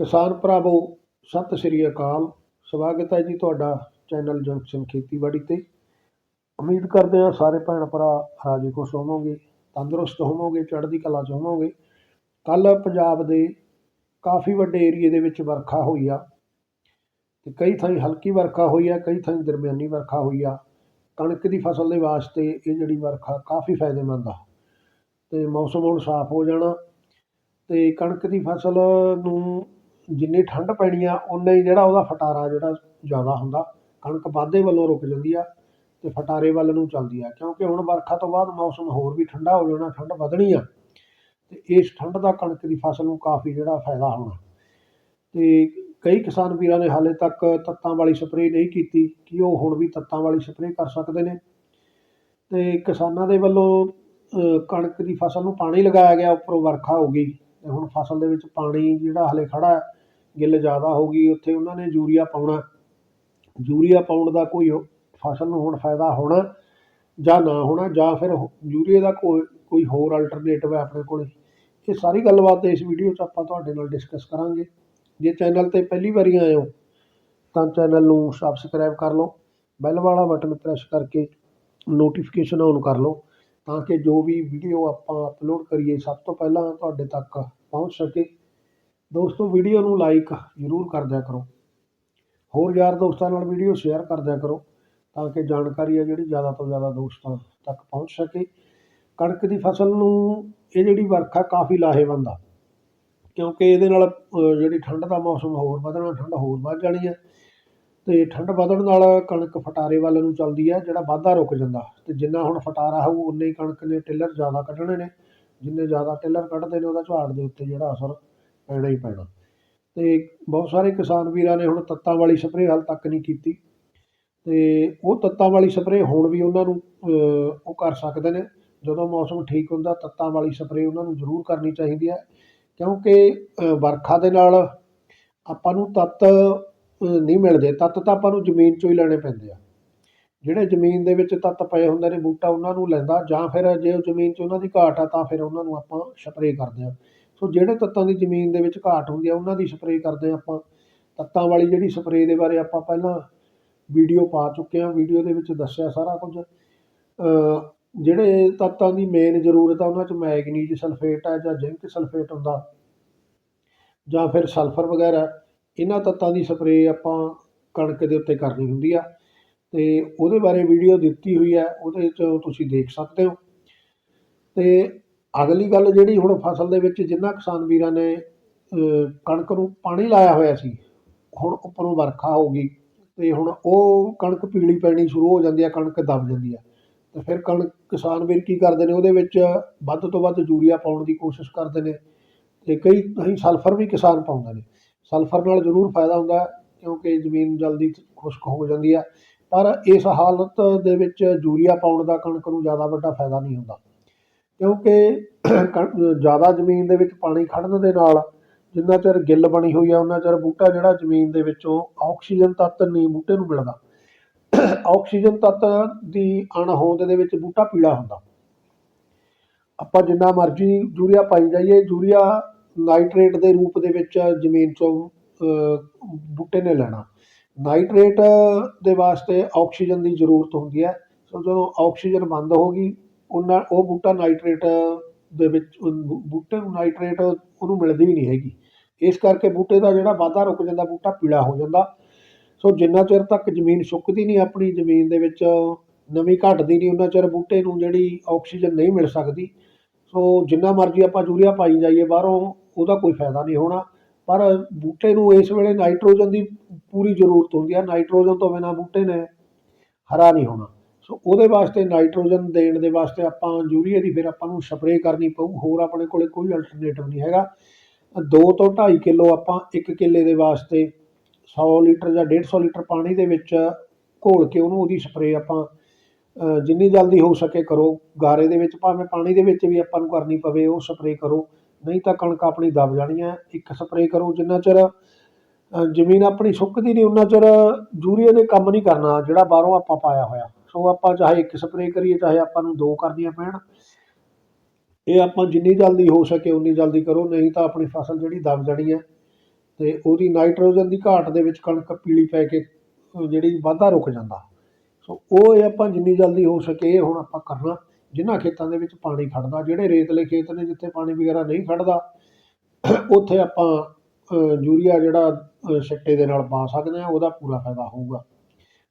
ਕਿਸਾਨ ਭਰਾਵੋ, ਸਤਿ ਸ੍ਰੀ ਅਕਾਲ। ਸਵਾਗਤ ਹੈ ਜੀ ਤੁਹਾਡਾ ਚੈਨਲ ਜੰਕਸ਼ਨ ਖੇਤੀਬਾੜੀ ਤੇ। ਉਮੀਦ ਕਰਦੇ ਹਾਂ ਸਾਰੇ ਭੈਣ ਭਰਾ ਰਾਜੀ ਖੁਸ਼ ਹੋਵੋਗੇ, ਤੰਦਰੁਸਤ ਹੋਵੋਗੇ, ਚੜ੍ਹਦੀ ਕਲਾ 'ਚ ਹੋਵੋਗੇ। ਕੱਲ੍ਹ ਪੰਜਾਬ ਦੇ ਕਾਫੀ ਵੱਡੇ ਏਰੀਏ ਦੇ ਵਿੱਚ ਵਰਖਾ ਹੋਈ ਆ। ਤੇ ਕਈ ਥਾਈਂ ਹਲਕੀ ਵਰਖਾ ਹੋਈ ਆ, ਕਈ ਥਾਈਂ ਦਰਮਿਆਨੀ ਵਰਖਾ ਹੋਈ ਆ। ਕਣਕ ਦੀ ਫਸਲ ਦੇ ਵਾਸਤੇ ਇਹ ਜਿਹੜੀ ਵਰਖਾ ਕਾਫੀ ਫਾਇਦੇਮੰਦ ਆ। ਤੇ ਮੌਸਮ ਹੁਣ ਸਾਫ਼ ਹੋ ਜਾਣਾ। ਤੇ ਕਣਕ ਦੀ ਫਸਲ ਨੂੰ ਜਿੰਨੀ ਠੰਡ ਪੈਣੀ ਆ ਉਨਾ ਹੀ ਜਿਹੜਾ ਉਹਦਾ ਫਟਾਰਾ ਜਿਹੜਾ ਜ਼ਿਆਦਾ ਹੁੰਦਾ, ਕਣਕ ਵਾਧੇ ਵੱਲੋਂ ਰੁਕ ਜਾਂਦੀ ਆ ਅਤੇ ਫਟਾਰੇ ਵੱਲ ਨੂੰ ਚੱਲਦੀ ਆ, ਕਿਉਂਕਿ ਹੁਣ ਵਰਖਾ ਤੋਂ ਬਾਅਦ ਮੌਸਮ ਹੋਰ ਵੀ ਠੰਡਾ ਹੋ ਜਾਣਾ, ਠੰਡ ਵਧਣੀ ਆ ਅਤੇ ਇਸ ਠੰਡ ਦਾ ਕਣਕ ਦੀ ਫਸਲ ਨੂੰ ਕਾਫੀ ਜਿਹੜਾ ਫਾਇਦਾ ਹੋਣਾ। ਅਤੇ ਕਈ ਕਿਸਾਨ ਵੀਰਾਂ ਨੇ ਹਾਲੇ ਤੱਕ ਤੱਤਾਂ ਵਾਲੀ ਸਪਰੇਅ ਨਹੀਂ ਕੀਤੀ, ਕਿ ਉਹ ਹੁਣ ਵੀ ਤੱਤਾਂ ਵਾਲੀ ਸਪਰੇਅ ਕਰ ਸਕਦੇ ਨੇ? ਅਤੇ ਕਿਸਾਨਾਂ ਦੇ ਵੱਲੋਂ ਕਣਕ ਦੀ ਫਸਲ ਨੂੰ ਪਾਣੀ ਲਗਾਇਆ ਗਿਆ, ਉੱਪਰੋਂ ਵਰਖਾ ਹੋ ਗਈ ਅਤੇ ਹੁਣ ਫਸਲ ਦੇ ਵਿੱਚ ਪਾਣੀ ਜਿਹੜਾ ਹਾਲੇ ਖੜਾ ਗਿੱਲ ਜ਼ਿਆਦਾ ਹੋ ਗਈ, ਉੱਥੇ ਉਹਨਾਂ ਨੇ ਯੂਰੀਆ ਪਾਉਣਾ। ਯੂਰੀਆ ਪਾਉਣ ਦਾ ਕੋਈ ਫਸਲ ਨੂੰ ਹੁਣ ਫਾਇਦਾ ਹੋਣਾ ਜਾਂ ਨਾ ਹੋਣਾ ਜਾਂ ਫਿਰ ਹੋ- ਯੂਰੀਆ ਦਾ ਕੋਈ ਕੋਈ ਹੋਰ ਅਲਟਰਨੇਟਿਵ ਹੈ ਆਪਣੇ ਕੋਲ। ਇਹ ਸਾਰੀ ਗੱਲਬਾਤ ਇਸ ਵੀਡੀਓ 'ਚ ਆਪਾਂ ਤੁਹਾਡੇ ਨਾਲ ਡਿਸਕਸ ਕਰਾਂਗੇ। ਜੇ ਚੈਨਲ ਤੇ ਪਹਿਲੀ ਵਾਰੀ ਆਏ ਹੋ, ਤਾਂ ਚੈਨਲ ਨੂੰ ਸਬਸਕ੍ਰਾਈਬ ਕਰ ਲਓ ਬੈਲ ਵਾਲਾ ਬਟਨ ਪ੍ਰੈਸ ਕਰਕੇ ਨੋਟੀਫਿਕੇਸ਼ਨ ਔਨ ਕਰ ਲਓ, ਤਾਂ ਕਿ ਜੋ ਵੀ ਵੀਡੀਓ ਆਪਾਂ ਅਪਲੋਡ ਕਰੀਏ, ਸਭ ਤੋਂ ਪਹਿਲਾਂ ਤੁਹਾਡੇ ਤੱਕ ਪਹੁੰਚ ਸਕੇ। ਦੋਸਤੋ ਵੀਡੀਓ ਨੂੰ ਲਾਈਕ ਜ਼ਰੂਰ ਕਰ ਦਿਆ ਕਰੋ। ਹੋਰ ਯਾਰ ਦੋਸਤਾਂ ਨਾਲ ਵੀਡੀਓ ਸ਼ੇਅਰ ਕਰ ਦਿਆ ਕਰੋ ਤਾਂ ਕਿ ਜਾਣਕਾਰੀ ਹੈ ਜਿਹੜੀ ਜ਼ਿਆਦਾ ਤੋਂ ਜ਼ਿਆਦਾ ਦੋਸਤਾਂ ਤੱਕ ਪਹੁੰਚ ਸਕੇ। ਕਣਕ ਦੀ ਫਸਲ ਨੂੰ ਇਹ ਜਿਹੜੀ ਵਰਖਾ ਕਾਫੀ ਲਾਹੇਵੰਦ ਆ। ਕਿਉਂਕਿ ਇਹਦੇ ਨਾਲ ਜਿਹੜੀ ਠੰਡ ਦਾ ਮੌਸਮ ਹੋਰ ਵਧਣਾ, ਠੰਡ ਹੋਰ ਵੱਧ ਜਾਣੀ ਹੈ ਤੇ ਠੰਡ ਵਧਣ ਨਾਲ ਕਣਕ ਫਟਾਰੇ ਵੱਲ ਨੂੰ ਚੱਲਦੀ ਹੈ ਜਿਹੜਾ ਵਾਧਾ ਰੁਕ ਜਾਂਦਾ। ਤੇ ਜਿੰਨਾ ਹੁਣ ਫਟਾਰਾ ਹੋਊ, ਉਨੇ ਹੀ ਕਣਕ ਨੇ ਟਿੱਲਰ ਜ਼ਿਆਦਾ ਕੱਢਣੇ ਨੇ। ਜਿੰਨੇ ਜ਼ਿਆਦਾ ਟਿੱਲਰ ਕੱਢਦੇ ਨੇ, ਉਹਦਾ ਝਾੜ ਦੇ ਉੱਤੇ ਜਿਹੜਾ ਅਸਰ ਪੈਣਾ ਹੀ ਪੈਣਾ। ਤੇ ਬਹੁਤ ਸਾਰੇ ਕਿਸਾਨ ਵੀਰਾਂ ਨੇ ਹੁਣ ਤੱਤਾਂ ਵਾਲੀ ਸਪਰੇਅ ਹਾਲ ਤੱਕ ਨਹੀਂ ਕੀਤੀ। ਤੇ ਉਹ ਤੱਤਾਂ ਵਾਲੀ ਸਪਰੇਅ ਹੁਣ ਵੀ ਉਹਨਾਂ ਨੂੰ ਉਹ ਕਰ ਸਕਦੇ ਨੇ। ਜਦੋਂ ਮੌਸਮ ਠੀਕ ਹੁੰਦਾ, ਤੱਤਾਂ ਵਾਲੀ ਸਪਰੇਅ ਉਹਨਾਂ ਨੂੰ ਜ਼ਰੂਰ ਕਰਨੀ ਚਾਹੀਦੀ ਹੈ। ਕਿਉਂਕਿ ਵਰਖਾ ਦੇ ਨਾਲ ਆਪਾਂ ਨੂੰ ਤੱਤ ਨਹੀਂ ਮਿਲਦੇ। ਤੱਤ ਤਾਂ ਆਪਾਂ ਨੂੰ ਜ਼ਮੀਨ 'ਚੋਂ ਹੀ ਲੈਣੇ ਪੈਂਦੇ ਆ। ਜਿਹੜੇ ਜ਼ਮੀਨ ਦੇ ਵਿੱਚ ਤੱਤ ਪਏ ਹੁੰਦੇ ਨੇ, ਬੂਟਾ ਉਹਨਾਂ ਨੂੰ ਲੈਂਦਾ ਜਾਂ ਫਿਰ ਜੇ ਜ਼ਮੀਨ 'ਚ ਉਹਨਾਂ ਦੀ ਘਾਟ ਆ, ਤਾਂ ਫਿਰ ਉਹਨਾਂ ਨੂੰ ਆਪਾਂ ਸਪਰੇਅ ਕਰਦੇ ਆ। ਸੋ ਜਿਹੜੇ ਤੱਤਾਂ ਦੀ ਜ਼ਮੀਨ ਦੇ ਵਿੱਚ ਘਾਟ ਹੁੰਦੀ ਆ, ਉਹਨਾਂ ਦੀ ਸਪਰੇਅ ਕਰਦੇ ਆ ਆਪਾਂ। ਤੱਤਾਂ ਵਾਲੀ ਜਿਹੜੀ ਸਪਰੇਅ ਦੇ ਬਾਰੇ ਆਪਾਂ ਪਹਿਲਾਂ ਵੀਡੀਓ ਪਾ ਚੁੱਕੇ ਹਾਂ। ਵੀਡੀਓ ਦੇ ਵਿੱਚ ਦੱਸਿਆ ਸਾਰਾ ਕੁਝ। ਜਿਹੜੇ ਤੱਤਾਂ ਦੀ ਮੇਨ ਜ਼ਰੂਰਤ ਆ, ਉਹਨਾਂ 'ਚ ਮੈਗਨੀਜ ਸਲਫੇਟ ਆ ਜਾਂ ਜ਼ਿੰਕ ਸਲਫੇਟ ਹੁੰਦਾ, ਜਾਂ ਫਿਰ ਸਲਫਰ ਵਗੈਰਾ, ਇਹਨਾਂ ਤੱਤਾਂ ਦੀ ਸਪਰੇਅ ਆਪਾਂ ਕਣਕ ਦੇ ਉੱਤੇ ਕਰਨੀ ਹੁੰਦੀ ਆ। ਤੇ ਉਹਦੇ ਬਾਰੇ ਵੀਡੀਓ ਦਿੱਤੀ ਹੋਈ ਹੈ ਉਹਦੇ 'ਚ ਤੁਸੀਂ ਦੇਖ ਸਕਦੇ ਹੋ। ਤੇ ਅਗਲੀ ਗੱਲ ਜਿਹੜੀ ਹੁਣ ਫਸਲ ਦੇ ਵਿੱਚ ਜਿੰਨਾ ਕਿਸਾਨ ਵੀਰਾਂ ਨੇ ਕਣਕ ਨੂੰ ਪਾਣੀ ਲਾਇਆ ਹੋਇਆ ਸੀ, ਹੁਣ ਉੱਪਰੋਂ ਵਰਖਾ ਹੋ ਗਈ ਤੇ ਹੁਣ ਉਹ ਕਣਕ ਪੀਲੀ ਪੈਣੀ ਸ਼ੁਰੂ ਹੋ ਜਾਂਦੀ ਆ, ਕਣਕ ਦਬ ਜਾਂਦੀ ਆ। ਤੇ ਫਿਰ ਕਣਕ ਕਿਸਾਨ ਵੀਰ ਕੀ ਕਰਦੇ ਨੇ, ਉਹਦੇ ਵਿੱਚ ਵੱਧ ਤੋਂ ਵੱਧ ਯੂਰੀਆ ਪਾਉਣ ਦੀ ਕੋਸ਼ਿਸ਼ ਕਰਦੇ ਨੇ ਤੇ ਕਈ ਕਈ ਸਲਫਰ ਵੀ ਕਿਸਾਨ ਪਾਉਂਦੇ ਨੇ। ਸਲਫਰ ਨਾਲ ਜ਼ਰੂਰ ਫਾਇਦਾ ਹੁੰਦਾ ਕਿਉਂਕਿ ਜ਼ਮੀਨ ਜਲਦੀ ਖੁਸ਼ਕ ਹੋ ਜਾਂਦੀ ਆ, ਪਰ ਇਸ ਹਾਲਤ ਦੇ ਵਿੱਚ ਯੂਰੀਆ ਪਾਉਣ ਦਾ ਕਣਕ ਨੂੰ ਜ਼ਿਆਦਾ ਵੱਡਾ ਫਾਇਦਾ ਨਹੀਂ ਹੁੰਦਾ। ਕਿਉਂਕਿ ਕਣ- ਜ਼ਿਆਦਾ ਜ਼ਮੀਨ ਦੇ ਵਿੱਚ ਪਾਣੀ ਖੜਨ ਦੇ ਨਾਲ ਜਿੰਨਾ ਚਿਰ ਗਿੱਲ ਬਣੀ ਹੋਈ ਆ, ਉਹਨਾਂ ਚਿਰ ਬੂਟਾ ਜਿਹੜਾ ਜ਼ਮੀਨ ਦੇ ਵਿੱਚੋਂ ਆਕਸੀਜਨ ਤੱਤ ਨਹੀਂ ਬੂਟੇ ਨੂੰ ਮਿਲਦਾ। ਆਕਸੀਜਨ ਤੱਤ ਦੀ ਅਣਹੋਂਦ ਦੇ ਵਿੱਚ ਬੂਟਾ ਪੀਲਾ ਹੁੰਦਾ। ਆਪਾਂ ਜਿੰਨਾ ਮਰਜ਼ੀ ਯੂਰੀਆ ਪਾਈ ਜਾਈਏ, ਯੂਰੀਆ ਨਾਈਟ੍ਰੇਟ ਦੇ ਰੂਪ ਦੇ ਵਿੱਚ ਜ਼ਮੀਨ ਚੋਂ ਬੂਟੇ ਨੇ ਲੈਣਾ। ਨਾਈਟ੍ਰੇਟ ਦੇ ਵਾਸਤੇ ਆਕਸੀਜਨ ਦੀ ਜ਼ਰੂਰਤ ਹੁੰਦੀ ਹੈ। ਸੋ ਜਦੋਂ ਆਕਸੀਜਨ ਬੰਦ ਹੋ ਗਈ ਉਹਨਾਂ ਉਹ ਬੂਟਾ ਨਾਈਟ੍ਰੇਟ ਦੇ ਵਿੱਚ ਬੂਟੇ ਨੂੰ ਨਾਈਟ੍ਰੇਟ ਉਹਨੂੰ ਮਿਲਦੀ ਹੀ ਨਹੀਂ ਹੈਗੀ। ਇਸ ਕਰਕੇ ਬੂਟੇ ਦਾ ਜਿਹੜਾ ਵਾਧਾ ਰੁਕ ਜਾਂਦਾ, ਬੂਟਾ ਪੀਲਾ ਹੋ ਜਾਂਦਾ। ਸੋ ਜਿੰਨਾ ਚਿਰ ਤੱਕ ਜ਼ਮੀਨ ਸੁੱਕਦੀ ਨਹੀਂ ਆਪਣੀ, ਜ਼ਮੀਨ ਦੇ ਵਿੱਚ ਨਮੀ ਘਟਦੀ ਨਹੀਂ, ਉਹਨਾਂ ਚਿਰ ਬੂਟੇ ਨੂੰ ਜਿਹੜੀ ਆਕਸੀਜਨ ਨਹੀਂ ਮਿਲ ਸਕਦੀ। ਸੋ ਜਿੰਨਾ ਮਰਜ਼ੀ ਆਪਾਂ ਯੂਰੀਆ ਪਾਈ ਜਾਈਏ ਬਾਹਰੋਂ, ਉਹਦਾ ਕੋਈ ਫਾਇਦਾ ਨਹੀਂ ਹੋਣਾ। ਪਰ ਬੂਟੇ ਨੂੰ ਇਸ ਵੇਲੇ ਨਾਈਟ੍ਰੋਜਨ ਦੀ ਪੂਰੀ ਜ਼ਰੂਰਤ ਹੁੰਦੀ ਹੈ ਨਾਈਟ੍ਰੋਜਨ ਤੋਂ ਬਿਨਾਂ ਬੂਟੇ ਨੇ ਹਰਾ ਨਹੀਂ ਹੋਣਾ। ਸੋ ਉਹਦੇ ਵਾਸਤੇ ਨਾਈਟ੍ਰੋਜਨ ਦੇਣ ਦੇ ਵਾਸਤੇ ਆਪਾਂ ਯੂਰੀਆ ਦੀ ਫਿਰ ਆਪਾਂ ਨੂੰ ਸਪਰੇਅ ਕਰਨੀ ਪਊ, ਹੋਰ ਆਪਣੇ ਕੋਲੇ ਕੋਈ ਅਲਟਰਨੇਟਿਵ ਨਹੀਂ ਹੈਗਾ। 2 ਤੋਂ 2.5 ਕਿਲੋ ਆਪਾਂ 1 ਕਿੱਲੇ ਦੇ ਵਾਸਤੇ 100 ਲੀਟਰ ਜਾਂ 150 ਲੀਟਰ ਪਾਣੀ ਦੇ ਵਿੱਚ ਘੋਲ ਕੇ ਉਹਨੂੰ ਉਹਦੀ ਸਪਰੇਅ ਆਪਾਂ ਜਿੰਨੀ ਜਲਦੀ ਹੋ ਸਕੇ ਕਰੋ। ਗਾਰੇ ਦੇ ਵਿੱਚ ਭਾਵੇਂ ਪਾਣੀ ਦੇ ਵਿੱਚ ਵੀ ਆਪਾਂ ਨੂੰ ਕਰਨੀ ਪਵੇ, ਉਹ ਸਪਰੇਅ ਕਰੋ। ਨਹੀਂ ਤਾਂ ਕਣਕ ਆਪਣੀ ਦਬ ਜਾਣੀ ਹੈ। ਇੱਕ ਸਪਰੇਅ ਕਰੋ ਜਿੰਨਾ ਚਿਰ ਜ਼ਮੀਨ ਆਪਣੀ ਸੁੱਕਦੀ ਨਹੀਂ, ਉਨਾ ਚਿਰ ਯੂਰੀਆ ਨੇ ਕੰਮ ਨਹੀਂ ਕਰਨਾ ਜਿਹੜਾ ਬਾਹਰੋਂ ਆਪਾਂ ਪਾਇਆ ਹੋਇਆ। ਸੋ ਆਪਾਂ ਚਾਹੇ ਇੱਕ ਸਪਰੇਅ ਕਰੀਏ ਚਾਹੇ ਆਪਾਂ ਨੂੰ ਦੋ ਕਰਨੀਆਂ ਪੈਣ। ਇਹ ਆਪਾਂ ਜਿੰਨੀ ਜਲਦੀ ਹੋ ਸਕੇ ਉਨੀ ਜਲਦੀ ਕਰੋ ਨਹੀਂ ਤਾਂ ਆਪਣੀ ਫਸਲ ਜਿਹੜੀ ਦਬ ਜਾਣੀ ਹੈ ਤੇ ਉਹਦੀ ਨਾਈਟ੍ਰੋਜਨ ਦੀ ਘਾਟ ਦੇ ਵਿੱਚ ਕਣਕ ਪੀਲੀ ਪੈ ਕੇ ਜਿਹੜੀ ਵਾਧਾ ਰੁਕ ਜਾਂਦਾ। ਸੋ ਉਹ ਇਹ ਆਪਾਂ ਜਿੰਨੀ ਜਲਦੀ ਹੋ ਸਕੇ ਇਹ ਹੁਣ ਆਪਾਂ ਕਰਨਾ। ਜਿਨ੍ਹਾਂ ਖੇਤਾਂ ਦੇ ਵਿੱਚ ਪਾਣੀ ਖੜਦਾ ਜਿਹੜੇ ਰੇਤਲੇ ਖੇਤ ਨੇ ਜਿੱਥੇ ਪਾਣੀ ਵਗੈਰਾ ਨਹੀਂ ਖੜਦਾ ਉੱਥੇ ਆਪਾਂ ਯੂਰੀਆ ਜਿਹੜਾ ਅਹ, ਸਿੱਟੇ ਦੇ ਨਾਲ ਪਾ ਸਕਦੇ ਹਾਂ ਉਹਦਾ ਪੂਰਾ ਫਾਇਦਾ ਹੋਊਗਾ।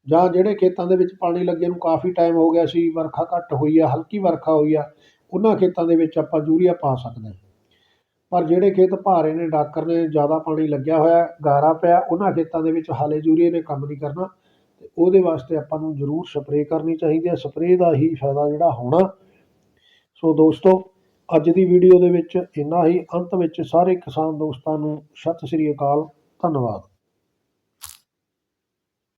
ਜਾਂ ਜਿਹੜੇ ਖੇਤਾਂ ਦੇ ਵਿੱਚ ਪਾਣੀ ਲੱਗੇ ਨੂੰ ਕਾਫੀ ਟਾਈਮ ਹੋ ਗਿਆ ਸੀ, ਵਰਖਾ ਘੱਟ ਹੋਈ ਆ, ਹਲਕੀ ਵਰਖਾ ਹੋਈ ਆ, ਉਹਨਾਂ ਖੇਤਾਂ ਦੇ ਵਿੱਚ ਆਪਾਂ ਯੂਰੀਆ ਪਾ ਸਕਦੇ ਹਾਂ। ਪਰ ਜਿਹੜੇ ਖੇਤ ਭਾਰੇ ਨੇ, ਡਾਕਰ ਨੇ, ਜ਼ਿਆਦਾ ਪਾਣੀ ਲੱਗਿਆ ਹੋਇਆ, ਗਾਰਾ ਪਿਆ, ਉਹਨਾਂ ਖੇਤਾਂ ਦੇ ਵਿੱਚ ਹਾਲੇ ਯੂਰੀਏ ਨੇ ਕੰਮ ਨਹੀਂ ਕਰਨਾ, ਤੇ ਉਹਦੇ ਵਾਸਤੇ ਆਪਾਂ ਨੂੰ ਜ਼ਰੂਰ ਸਪਰੇਅ ਕਰਨੀ ਚਾਹੀਦੀ ਹੈ ਸਪਰੇਅ ਦਾ ਹੀ ਫਾਇਦਾ ਜਿਹੜਾ ਹੋਣਾ। ਸੋ ਦੋਸਤੋ, ਅੱਜ ਦੀ ਵੀਡੀਓ ਦੇ ਵਿੱਚ ਇੰਨਾ ਹੀ। ਅੰਤ ਵਿੱਚ ਸਾਰੇ ਕਿਸਾਨ ਦੋਸਤਾਂ ਨੂੰ ਸਤਿ ਸ੍ਰੀ ਅਕਾਲ, ਧੰਨਵਾਦ।